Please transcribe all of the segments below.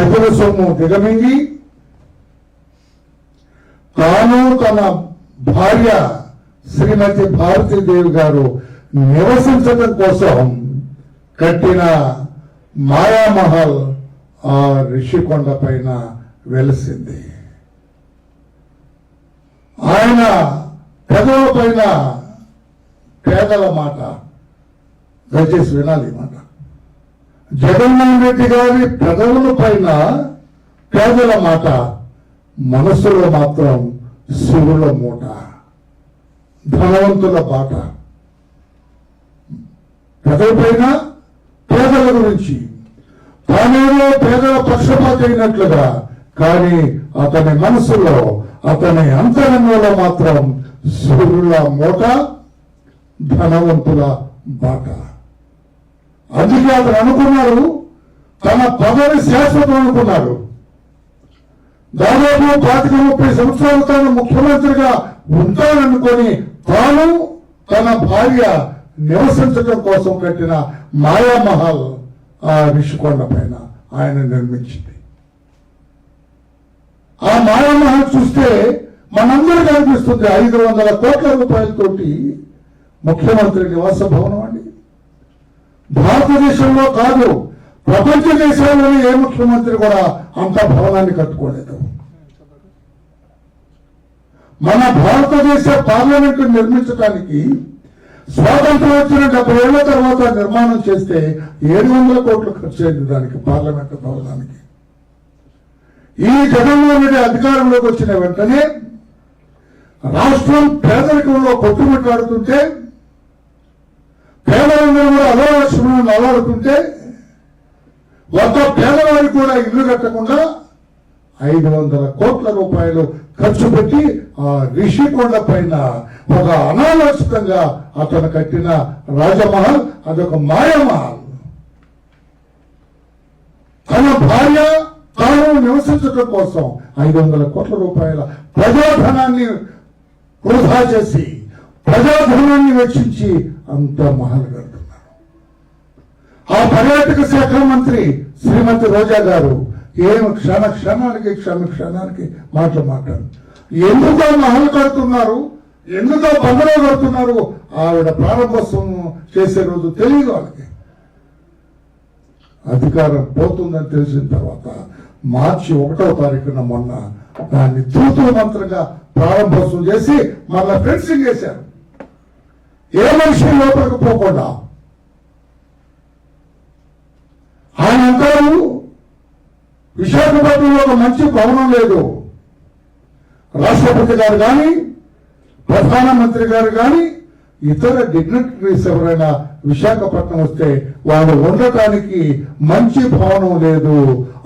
ప్రజల సొమ్ము దిగమింగి తాను తన భార్య శ్రీమతి భారతీదేవి గారు నివసించడం కోసం కట్టిన మాయామహల్ ఆ రిషికొండ పైన వెలిసింది. ఆయన పెదవుల పైన పేదల మాట దయచేసి వినాలి మాట. జగన్మోహన్ రెడ్డి గారి పెదవుల పైన పేదల మాట మనసులో మాత్రం శివుల మూట ధనవంతుల బాట. పెదవి పైన పేదల గురించి తానేదో పేదల పక్షపాతి అయినట్లుగా కానీ అతని మనసులో అతని అంతరంగంలో మాత్రం శివుల మూట ధనవంతుల బాట. అందుకే అతను అనుకున్నాడు తన పదవి శాశ్వతం అనుకున్నాడు దాదాపు పాతిక ముప్పై సంవత్సరాలు తాను ముఖ్యమంత్రిగా ఉంటాననుకొని తాను తన భార్య నివసించడం కోసం కట్టిన మాయామహల్ ఆ రిషికొండ పైన ఆయన నిర్మించింది. ఆ మాయామహల్ చూస్తే మనందరికీ అనిపిస్తుంది ఐదు వందల కోట్ల రూపాయలతోటి ముఖ్యమంత్రి నివాస భవనం అండి. భారతదేశంలో కాదు ప్రపంచ దేశాల్లోనే ఏ ముఖ్యమంత్రి కూడా అంత భవనాన్ని కట్టుకోలేదు. మన భారతదేశ పార్లమెంటు నిర్మించడానికి స్వాతంత్రం వచ్చిన డెబ్బై ఏళ్ళ తర్వాత నిర్మాణం చేస్తే ఏడు వందల కోట్లు ఖర్చు అయింది దానికి పార్లమెంటు భవనానికి. ఈ జగన్మోహన్ రెడ్డి అధికారంలోకి వచ్చిన వెంటనే రాష్ట్రం పేదరికంలో కొట్టుమిట్లాడుతుంటే పేదలందరూ కూడా అలవలక్ష్మణులను అలవాడుతుంటే ఒక పేదవారికి కూడా ఇల్లు కట్టకుండా ఐదు వందల కోట్ల రూపాయలు ఖర్చు పెట్టి ఆ రిషికొండ పైన ఒక అనాలోచితంగా అతను కట్టిన రాజమహల్ అదొక మాయామహల్. తన భార్య తాను నివసించడం కోసం ఐదు వందల కోట్ల రూపాయల ప్రజాధనాన్ని వృధా చేసి ప్రజాధనాన్ని వెచ్చించి అంతా మహల్ కడుతున్నారు. ఆ పర్యాటక శాఖ మంత్రి శ్రీమతి రోజా గారు ఏం క్షణ క్షణానికి క్షణ క్షణానికి మాటలు మాట్లాడు. ఎందుకో మహల్ కడుతున్నారు? ఎందుకో బంగళా కడుతున్నారు? ఆవిడ ప్రారంభోత్సవం చేసే రోజు తెలియదు వాళ్ళకి. అధికారం పోతుందని తెలిసిన తర్వాత మార్చి ఒకటో తారీఖున మొన్న దాన్ని తూతు మంత్రంగా ప్రారంభోత్సవం చేసి మళ్ళా ఫెన్సింగ్ చేశారు ఏ మనిషి లోపలికి పోకుండా ఆయన అంటారు విశాఖపట్నంలో ఒక మంచి భవనం లేదు. రాష్ట్రపతి గారు కానీ ప్రధానమంత్రి గారు కానీ ఇతర డిగ్నిటరీస్ ఎవరైనా విశాఖపట్నం వస్తే వాళ్ళు ఉండటానికి మంచి భవనం లేదు.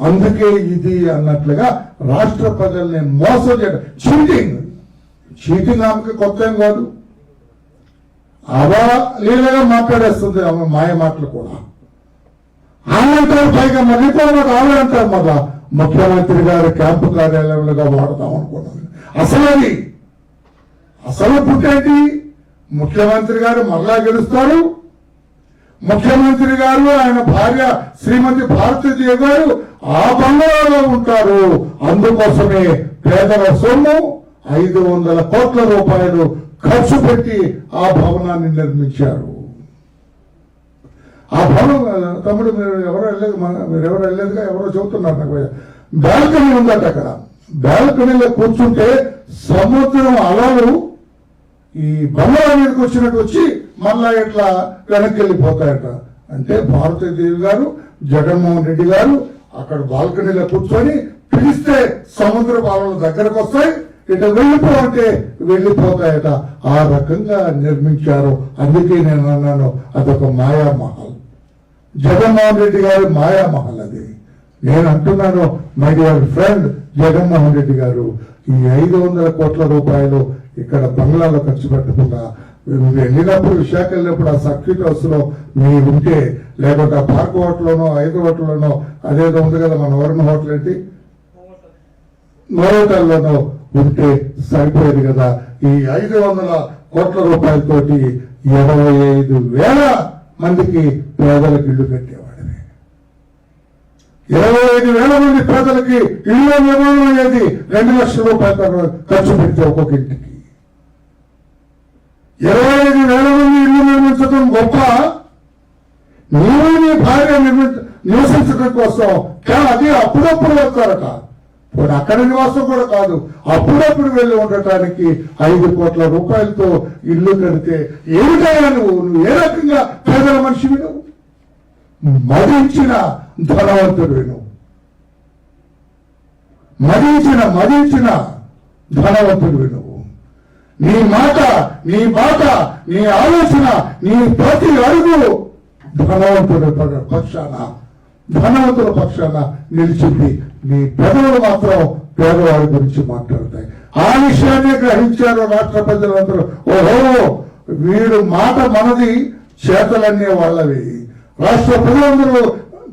అందుకే ఇది అన్నట్లుగా రాష్ట్ర ప్రజల్ని మోసం చేయడం. చీటింగ్. చీటింగ్ ఆమెకి కొత్త ఏం కాదు. అవలీలగా మాట్లాడేస్తుంది ఆమె మాయ మాటలు కూడా. ఆమె అంటారు పైగా మరి తర్వాత ఆమె అంటారు మళ్ళా ముఖ్యమంత్రి గారి క్యాంపు కార్యాలయంలో వాడదాం అనుకున్నాను. అసలు అది అసలు పుట్టేంటి ముఖ్యమంత్రి గారు మరలా గెలుస్తారు. ముఖ్యమంత్రి గారు ఆయన భార్య శ్రీమతి భారతీదేవి గారు ఆ బంగారంలో ఉంటారు. అందుకోసమే పేదల సొమ్ము ఐదు వందల కోట్ల రూపాయలు ఖర్చు పెట్టి ఆ భవనాన్ని నిర్మించారు. ఆ భవనం తమ్ముడు మీరు ఎవరు వెళ్ళలేదు మన- మీరు ఎవరు వెళ్ళలేదుగా ఎవరో చెబుతున్నారు నాకు. బాల్కనీ ఉందట అక్కడ. బాల్కనీలో కూర్చుంటే సముద్రం అలలు ఈ బంగాళ మీదకి వచ్చినట్టు వచ్చి మళ్ళా ఇట్లా వెనక్కి వెళ్ళిపోతాయట అంటే భారతీదేవి గారు జగన్మోహన్ రెడ్డి గారు అక్కడ బాల్కనీలో కూర్చొని పిలిస్తే సముద్ర పాలన దగ్గరకు వస్తాయి ఇటు వెళ్ళిపో అంటే వెళ్ళిపోతాయట. ఆ రకంగా నిర్మించారు. అందుకే నేను అన్నాను అదొక మాయామహల్ జగన్మోహన్ రెడ్డి గారి మాయామహల్ అది. నేను అంటున్నాను my dear friend Jaganmohan Reddy గారు ఈ ఐదు వందల కోట్ల రూపాయలు ఇక్కడ బంగ్లాలో ఖర్చు పెట్టకుండా వెళ్ళినప్పుడు విశాఖ వెళ్ళినప్పుడు ఆ సర్క్యూట్ హౌస్లో మీరు ఉంటే లేకుంటే ఆ పార్క్ హోటల్లోనో ఐదు హోటల్లోనో అదేదో ఉంది కదా మన వరుణ హోటల్ ఏంటి? నోటల్లోనో ఉంటే సరిపోయేది కదా. ఈ ఐదు వందల కోట్ల రూపాయలతోటి ఇరవై ఐదు వేల మందికి పేదలకు ఇల్లు కట్టేవాడిని. ఇరవై ఐదు వేల మంది పేదలకి ఇల్లు నిర్మాణం అనేది రెండు లక్షల రూపాయలు ఖర్చు పెడితే ఒక్కొక్క ఇంటికి. ఇరవై ఐదు వేల మంది ఇల్లు నిర్మించడం గొప్ప. నీవు నీ భార్య నిర్మించ నివసించడం కోసం కానీ అది అప్పుడప్పుడు వస్తారట. ఇప్పుడు అక్కడ నివాసం కూడా కాదు. అప్పుడప్పుడు వెళ్ళి ఉండటానికి ఐదు కోట్ల రూపాయలతో ఇల్లు కడితే ఏమిటయ్యా నువ్వు? నువ్వు ఏ రకంగా పేదల మనిషివి నువ్వు మదించిన ధనవంతుడు నువ్వు మదించిన మదించిన ధనవంతుడు నువ్వు నీ మాట నీ మాట నీ ఆలోచన నీ ప్రతి అడుగు ధనవంతుడి పక్షాన ధనవంతుల పక్షాన నిలిచింది. నీ పెదవులు మాత్రం పేదవాడి గురించి మాట్లాడతాయి. ఆ విషయాన్ని గ్రహించారు రాష్ట్ర ప్రజలందరూ. ఓహో వీడు మాట మనది చేతలన్నీ వాళ్ళవి. రాష్ట్ర ప్రజలందరూ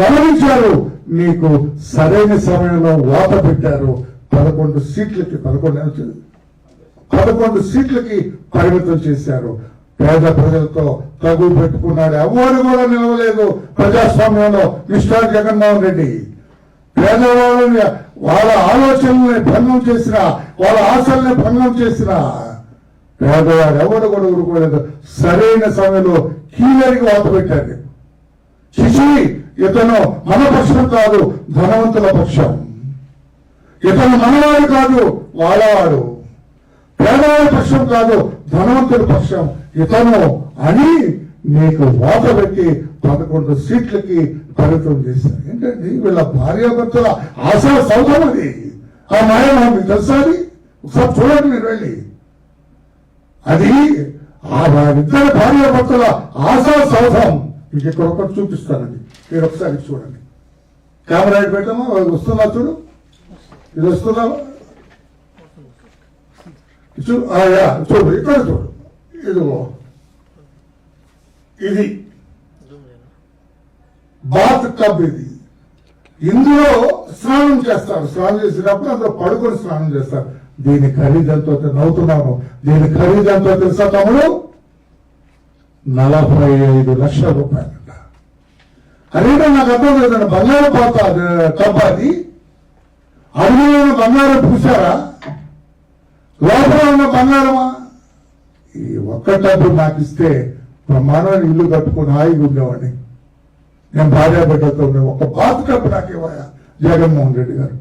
గమనించారు. మీకు సరైన సమయంలో వాత పెట్టారు. పదకొండు సీట్లకి పదకొండు పదకొండు సీట్లకి పరిమితం చేశారు. పేద ప్రజలతో తగు పెట్టుకున్నాడు. ఎవరు కూడా నిలవలేదు ప్రజాస్వామ్యంలో మిస్టర్ జగన్మోహన్ రెడ్డి. పేదవాళ్ళని వాళ్ళ ఆలోచనల్ని భంగం చేసిన వాళ్ళ ఆశల్ని భంగం చేసిన పేదవాడు ఎవరు కూడా ఊరుకోలేదు. సరైన సమయంలో కీలరికి వాత పెట్టాడు. శిశి ఇతను మన పక్షం కాదు ధనవంతుల పక్షం. ఇతను మనవాడు కాదు వాళ్ళవాడు పేదవాడి పక్షం కాదు ధనవంతుడి పక్షం. ఇతను అని నీకు వాత పెట్టి పదకొండు సీట్లకి పరిమితం చేశారు ఏంటండి వీళ్ళ భార్యాభర్తల ఆశా సౌధం అది. ఆ మాయం మీకు తెలుసా అది? ఒకసారి చూడండి మీరు వెళ్ళి. అది ఆ ఇద్దరు భార్యాభర్తల ఆశా సౌధం మీకు ఇక్కడ ఒకటి చూపిస్తానండి. మీరు ఒకసారి చూడండి. కెమెరా ఇటు పెట్టామా? వస్తున్నా చూడు? ఇది వస్తుందా చూ ఆ, యా, చూడు ఇక్కడ చూడు. ఇదిగో. ఇది. బాత్ టబ్ ఇది. ఇందులో స్నానం చేస్తారు. స్నానం చేసినప్పుడు అందులో పడుకొని స్నానం చేస్తారు. దీని ఖరీదంతో నవ్వుతున్నాను దీని ఖరీదంతో తెలుసా తమ్ముడు? నలభై ఐదు లక్షల రూపాయలంట అరే నాకు అర్థం లేదండి బంగారం పాత టబ్ అది. అడుగులో ఉన్న బంగారం పూసారా లోపల ఉన్న బంగారమా? ఈ ఒక్క డబ్బు నాకు ఇస్తే బ్రహ్మాండమైన ఇల్లు కట్టుకుని హాయిగా ఉండేవాడిని. నేను భార్య బిడ్డతో ఉండే ఒక బాత్ కప్ నాకు ఇవ్వయా జగన్మోహన్ రెడ్డి గారు.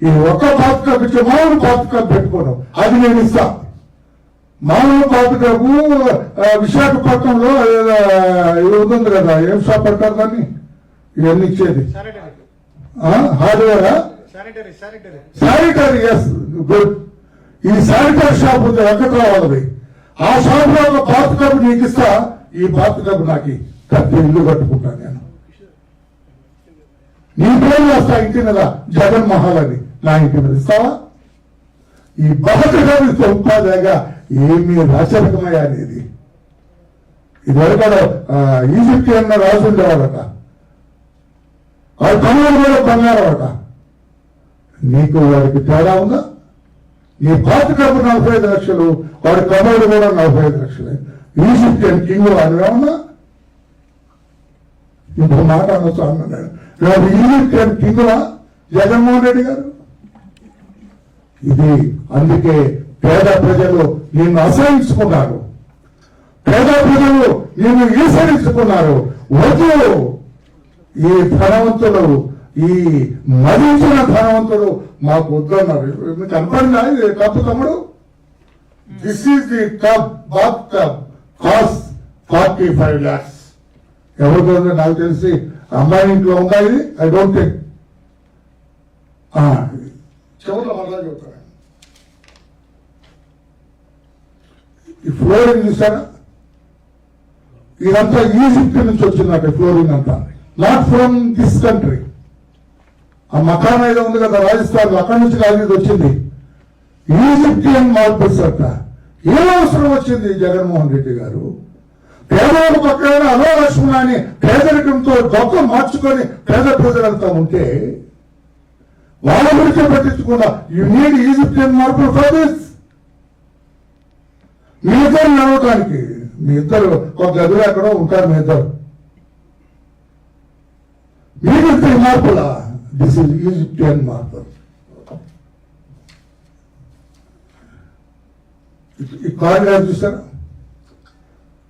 ఈ ఒక్క బాత్ కప్ ఇచ్చే మామూలు బాత్ కప్ పెట్టుకోను. అది నేను ఇస్తా. మామూలు బాత్ కప్పు విశాఖపట్నంలో ఉంటుంది కదా ఏం షాప్ అంటారు దాన్ని? ఇవన్నీ ఇచ్చేది. హార్డ్వేరా? శానిటరీ ఎస్ గుడ్ ఈ శానిటరీ షాప్ ఉంది వెంకట్రావు ఆ షాప్ ఒక బాత్ కప్ నీకు ఇస్తా ఈ బాత్ కప్ నాకు కట్టి ఇల్లు కట్టుకుంటాను నేను. నీ పేరు వస్తా ఇంటి మీద జగన్ మహల్ అని. నా ఇంటి మీద ఇస్తావా? ఈ బాత్ కప్ ఉపాధిగా ఏమీ రాచరికమయ్యా అనేది. ఇదివరకు ఈజిప్ట్ అన్న రాజు ఉండేవాడట. వాడు తమ్ముడు కూడా బంగారం అట. నీకు వాడికి తేడా ఉందా? ఈ పాత డబ్బు నలభై ఐదు లక్షలు వాడి కమోడు కూడా నలభై ఐదు లక్షలే. ఈజిప్టియన్ కింగ్ వాడివేమన్నా ఇంకో మాట అనొచ్చు అన్నాడు. వాడు ఈజిప్టియన్ కింగ్వా జగన్మోహన్ రెడ్డి గారు? ఇది అందుకే పేద ప్రజలు నిన్ను అసహించుకున్నారు. పేద ప్రజలు నిన్ను ఈసరించుకున్నారు వద్దు. ఈ ధనవంతులు ఈ మరించిన ధనవంతులు మాకు వద్దన్నారు మీకు కనపడినా? ఇది కప్పు తమ్ముడు? This is the tub bath tub cost forty five lakhs ఎవరితో నాకు తెలిసి అమ్మాయి ఇంట్లో ఉందా ఇది? ఐ డోంట్ థింక్ చివరిలో మళ్ళా చెప్తాను ఈ ఫ్లోరింగ్ చూసారా? ఇదంతా ఈజిప్ట్ నుంచి వచ్చిందంటే ఫ్లోరింగ్ అంతా. నాట్ ఫ్రమ్ దిస్ కంట్రీ ఆ మకాన్ ఏదో ఉంది కదా రాజస్థాన్ అక్కడి నుంచి కాదు వచ్చింది. ఈజిప్టియన్ మార్బుల్స్ అట్ట ఏం అవసరం వచ్చింది జగన్మోహన్ రెడ్డి గారు? పేదవాళ్ళ పక్కన అలో అని పేదరికంతో గొప్ప మార్చుకొని పేద ప్రజలంతా ఉంటే వాళ్ళ గురించి పట్టించకుండా you need Egyptian marble for this మీ ఇద్దరు నడవటానికి మీ ఇద్దరు ఒక గదిలో ఎక్కడో ఉంటారు మీ ఇద్దరు. మీకు ఈ మార్పులా దిస్ ఇస్ ఈజిప్టియన్ మార్పులు ఈ కారిడార్ చూసారా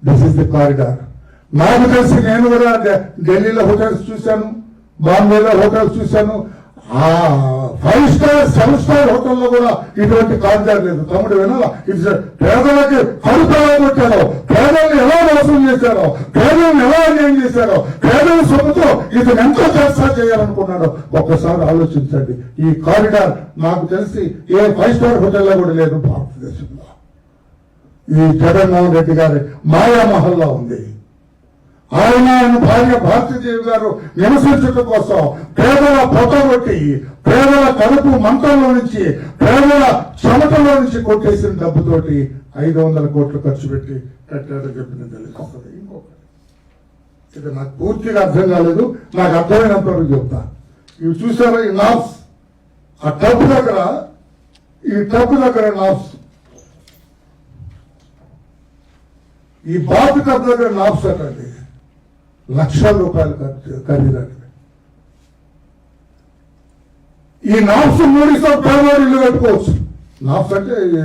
దిస్ ఇస్ ది కారిడార్ నాకు తెలిసి నేను కూడా ఢిల్లీలో హోటల్స్ చూశాను బాంబేలో హోటల్స్ చూశాను. ఆ ఫైవ్ స్టార్ సెవెన్ స్టార్ హోటల్లో కూడా ఇటువంటి కారిడార్ లేదు. తమ్ముడు వినాలా? ఇట్స్ పేదలకి కడుపు కొట్టాడు పేదల్ని ఎలా మోసం చేశారో పేదలను ఎలా అన్యాయం చేశారో పేదల సొమ్ముతో ఇతను ఎంతో చేస్తా చేయాలనుకున్నాడో ఒక్కసారి ఆలోచించండి. ఈ కారిడార్ నాకు తెలిసి ఏ ఫైవ్ స్టార్ హోటల్లో కూడా లేదు భారతదేశంలో. ఈ జగన్మోహన్ రెడ్డి గారి మాయామహల్లో ఉంది. ఆయన ఆయన భార్య భారతీదేవి గారు నివసించడం కోసం పేదల పొట్టగొట్టి పేదల కడుపు మంటల్లో నుంచి పేదల చెమటలో నుంచి కొట్టేసిన డబ్బుతోటి ఐదు వందల కోట్లు ఖర్చు పెట్టి కట్టాడని చెప్పిన ఇంకొకటి. ఇది నాకు పూర్తిగా అర్థం కాలేదు నాకు అర్థమైనంత వరకు చెప్తా. ఇవి చూసారా ఈ నాప్స్ ఆ టబ్ దగ్గర ఈ టబ్ దగ్గర నాప్స్ ఈ బాత్ టబ్ దగ్గర నాప్స్ అటండి. లక్షల రూపాయలు ఖర్చు ఖరీదండి ఈ నాప్స్ మూడితో పేదవాడు ఇల్లు కట్టుకోవచ్చు. నాప్స్ అంటే ఈ,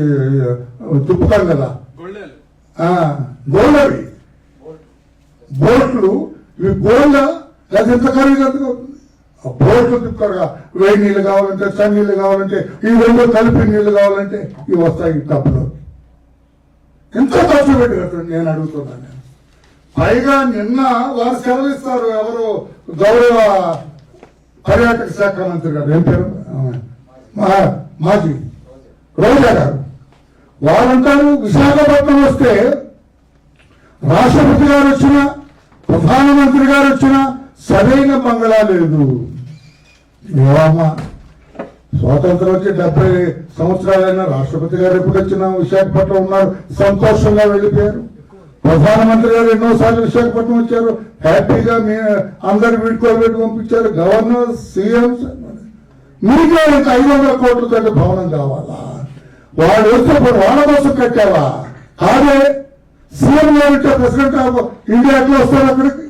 తిప్పుతాం కదా. గోల్డ్ ఆ, బోట్లు ఇవి గోళ్ళ లేదా ఎంత ఖరీదు ఎంత ఆ బోట్లు తిప్పుతారుగా వేడి నీళ్ళు కావాలంటే చల్ల నీళ్ళు కావాలంటే ఈ రెండు కలిపి నీళ్ళు కావాలంటే ఇవి వస్తాయి ఈ ఎంత ఖర్చు పెట్టి కట్టండి నేను అడుగుతున్నాను. నేను పైగా నిన్న వారు సెలవిస్తారు ఎవరు? గౌరవ పర్యాటక శాఖ మంత్రి గారు. ఏం పేరు? మాజీ. రోజా గారు. వారంటారు విశాఖపట్నం వస్తే రాష్ట్రపతి గారు వచ్చిన ప్రధానమంత్రి గారు వచ్చిన సరైన మంగళ లేదు. స్వాతంత్రం వచ్చి డెబ్బై సంవత్సరాలైనా రాష్ట్రపతి గారు ఎప్పుడు వచ్చినా విశాఖపట్నం ఉన్నారు సంతోషంగా వెళ్ళిపోయారు. ప్రధానమంత్రి గారు ఎన్నోసార్లు విశాఖపట్నం వచ్చారు హ్యాపీగా మీ అందరు వీడుకోబెట్టి పంపించారు. గవర్నర్ సీఎం మీకే ఐదు వందల కోట్లతో భవనం కావాలా? వాడు వచ్చినప్పుడు వాళ్ళ కోసం కట్టావా? కాదే సీఎం గారు ప్రెసిడెంట్ ఆఫ్ ఇండియా ఎట్లా వస్తారు అక్కడికి?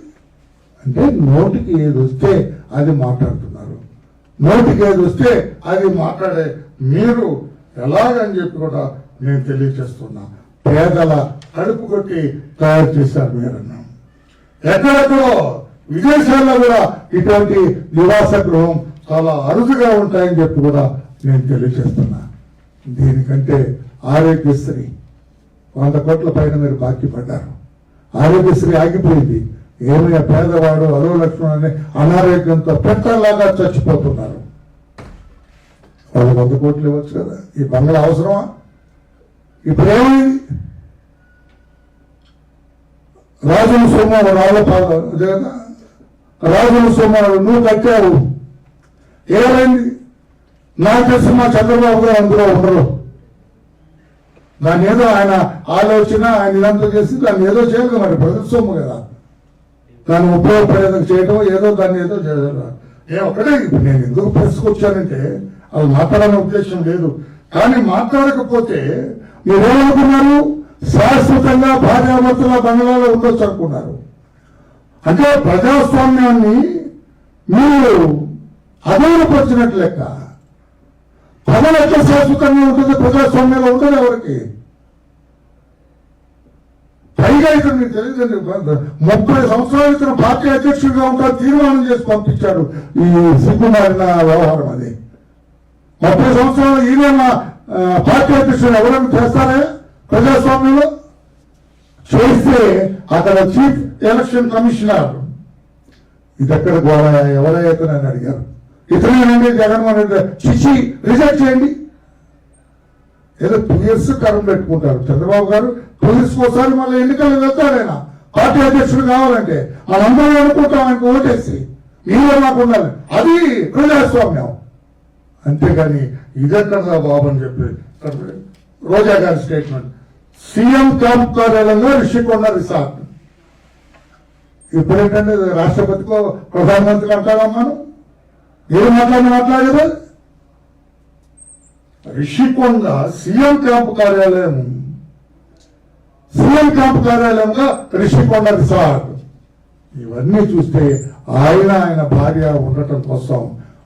అంటే నోటికి ఏది వస్తే అది మాట్లాడుతున్నారు. నోటికి ఏది వస్తే అది మాట్లాడే మీరు ఎలాగని చెప్పి కూడా నేను తెలియచేస్తున్నా పేదల కడుపు కొట్టి తయారు చేశారు మీరన్నా. ఎక్కడెక్కడో విదేశాల్లో కూడా ఇటువంటి నివాస గృహం చాలా అరుదుగా ఉంటాయని చెప్పి కూడా నేను తెలియజేస్తున్నా. దీనికంటే ఆరోగ్యశ్రీ. వంద కోట్ల పైన మీరు బాకీ పడ్డారు ఆరోగ్యశ్రీ ఆగిపోయింది. ఏమైనా పేదవాడు అదో లక్ష్మణ్ అనే అనారోగ్యంతో పెట్టలాగా చచ్చిపోతున్నారు. వాళ్ళు వంద కోట్లు ఇవ్వచ్చు కదా? ఈ బంగ్లా అవసరమా? ఇప్పుడు ఏమైంది రాజుల సోమవారం రాళ్ళపాద రాజుల సోమవారం నువ్వు కట్టావు ఏమైంది? నాకు తెలిసి మా చంద్రబాబు గారు అందులో ఉండరు. దాన్ని ఏదో ఆయన ఆలోచన ఆయన ఇదంతా చేసి దాన్ని ఏదో చేయాలి మరి ప్రజల కదా. దాన్ని ఉపయోగపడేందుకు చేయటం ఏదో దాన్ని ఏదో చేయాలి? ఏ ఒకటే నేను ఎందుకు ప్రశ్నకొచ్చానంటే అది మాట్లాడాలనే ఉద్దేశం లేదు. కానీ మాట్లాడకపోతే మీరేమనుకున్నారు శాశ్వతంగా భార్యాభర్తల బంగ్లాలో ఉండొచ్చు అనుకున్నారు. అంటే ప్రజాస్వామ్యాన్ని మీరు అధైర్యపరిచినట్లు లెక్క. పదవి ఎట్లా శాశ్వతంగా ఉంటుంది ప్రజాస్వామ్యంలో ఉంటుంది ఎవరికి? పైగా ఇతను మీకు తెలియదండి ముప్పై సంవత్సరాలు ఇతను పార్టీ అధ్యక్షుడిగా ఉంటారు తీర్మానం చేసి పంపించాడు ఈ సిగ్గుమారిన వ్యవహారం అది. ముప్పై సంవత్సరాలు ఈయన పార్టీ అధ్యక్షుడు ఎవరైనా చేస్తారే ప్రజాస్వామ్యంలో? చేస్తే అక్కడ చీఫ్ ఎలక్షన్ కమిషనర్. ఇది ఎక్కడ గోడ ఎవరైతే నన్ను అడిగారు? ఇతనేనండి జగన్మోహన్ రెడ్డి చిచి రిజెక్ట్ చేయండి. ఏదో టూ ఇయర్స్ పెట్టుకుంటారు. చంద్రబాబు గారు టూ ఇయర్స్ ఒకసారి మళ్ళీ ఎన్నికలు వెళ్తారేనా? ఆయన పార్టీ అధ్యక్షుడు కావాలంటే మనందరం అనుకుంటాం ఆయనకు ఓటేసి మీరు నాకు ఉండాలి. అది ప్రజాస్వామ్యం. అంతేగాని ఇదెక్కడ బాబు అని చెప్పి రోజా గారి స్టేట్మెంట్ సీఎం క్యాంప్ కార్యాలయంలో రిషికొండ రిసార్ట్. ఇప్పుడేంటంటే రాష్ట్రపతికో ప్రధానమంత్రి అంటారా మనం? ఏం మాట్లాడి మాట్లాడేది? రిషికొండ సీఎం క్యాంప్ కార్యాలయం. సీఎం క్యాంప్ కార్యాలయంగా రిషికొండ రిసార్ట్ ఇవన్నీ చూస్తే ఆయన ఆయన భార్య ఉండటం కోసం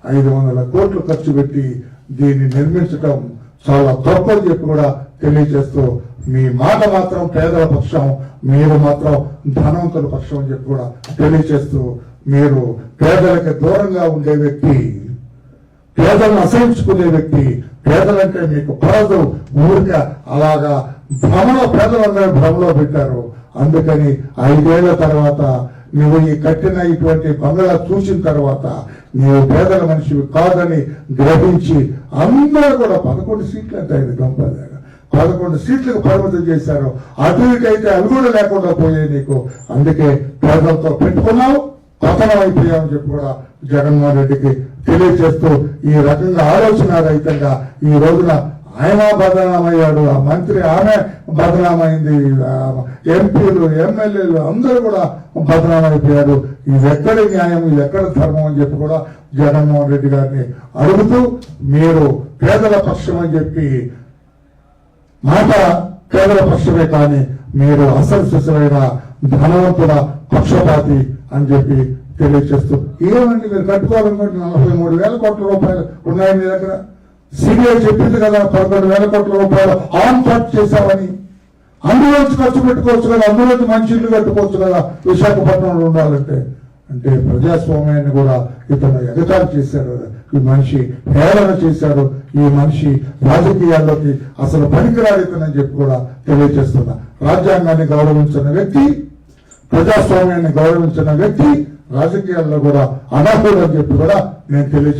ఐదు వందల కోట్లు ఖర్చు పెట్టి దీన్ని నిర్మించటం చాలా తప్పని చెప్పి కూడా తెలియజేస్తూ మీ మాట మాత్రం పేదల పక్షం మీరు మాత్రం ధనవంతుల పక్షం అని చెప్పి కూడా తెలియజేస్తూ మీరు పేదలకు దూరంగా ఉండే వ్యక్తి పేదలను అసహించుకునే వ్యక్తి పేదలంటే మీకు పడదు ఊరిక అలాగా భ్రమలో పేదలందరూ భ్రమలో పెట్టారు. అందుకని ఐదేళ్ళ తర్వాత నువ్వు ఈ కట్టిన ఇటువంటి బంగ్లా చూసిన తర్వాత నీవు పేదల మనిషివి కాదని గ్రహించి అందరూ కూడా పదకొండు సీట్లు అంటే ఐదు గంపలేక పదకొండు సీట్లకు పరిమితం చేశారు. అటు ఇటు అయితే అవి కూడా లేకుండా పోయాయి నీకు. అందుకే పేదలతో పెట్టుకున్నావు. పతనం అయిపోయామని చెప్పి కూడా జగన్మోహన్ రెడ్డికి తెలియజేస్తూ ఈ రకంగా ఆలోచన రహితంగా ఈ రోజున ఆయన బదనామయ్యాడు ఆ మంత్రి ఆమె బదనామైంది ఎంపీలు ఎమ్మెల్యేలు అందరూ కూడా బదనామైపోయారు. ఇది ఎక్కడ న్యాయం ఇది ఎక్కడ ధర్మం అని చెప్పి కూడా జగన్మోహన్ రెడ్డి గారిని అడుగుతూ మీరు పేదల పక్షం అని చెప్పి మాట పేదల పక్షమే కానీ మీరు అసలు శిశువైన ధనవంతుల పక్షపాతి అని చెప్పి తెలియజేస్తూ ఏమండి మీరు కట్టుకోవాలనుకుంటే నలభై మూడు వేల కోట్ల రూపాయలు ఉన్నాయి మీ దగ్గర. సిబిఐ చెప్పింది కదా పదకొండు వేల కోట్ల రూపాయలు ఆన్ పార్ట్ చేశామని. అందులోంచి ఖర్చు పెట్టుకోవచ్చు కదా అందులోంచి మంచి ఇల్లు కట్టుకోవచ్చు కదా విశాఖపట్నంలో ఉండాలంటే. అంటే ప్రజాస్వామ్యాన్ని కూడా ఇతను ఎగతాలు చేశారు ఈ మనిషి హేళన చేశారు ఈ మనిషి రాజకీయాల్లోకి అసలు పనికిరాడు ఇతనని చెప్పి కూడా తెలియజేస్తున్నా. రాజ్యాంగాన్ని గౌరవించిన వ్యక్తి ప్రజాస్వామ్యాన్ని గౌరవించిన వ్యక్తి రాజకీయాల్లో కూడా అనర్హుడు అని చెప్పి కూడా నేను తెలియజే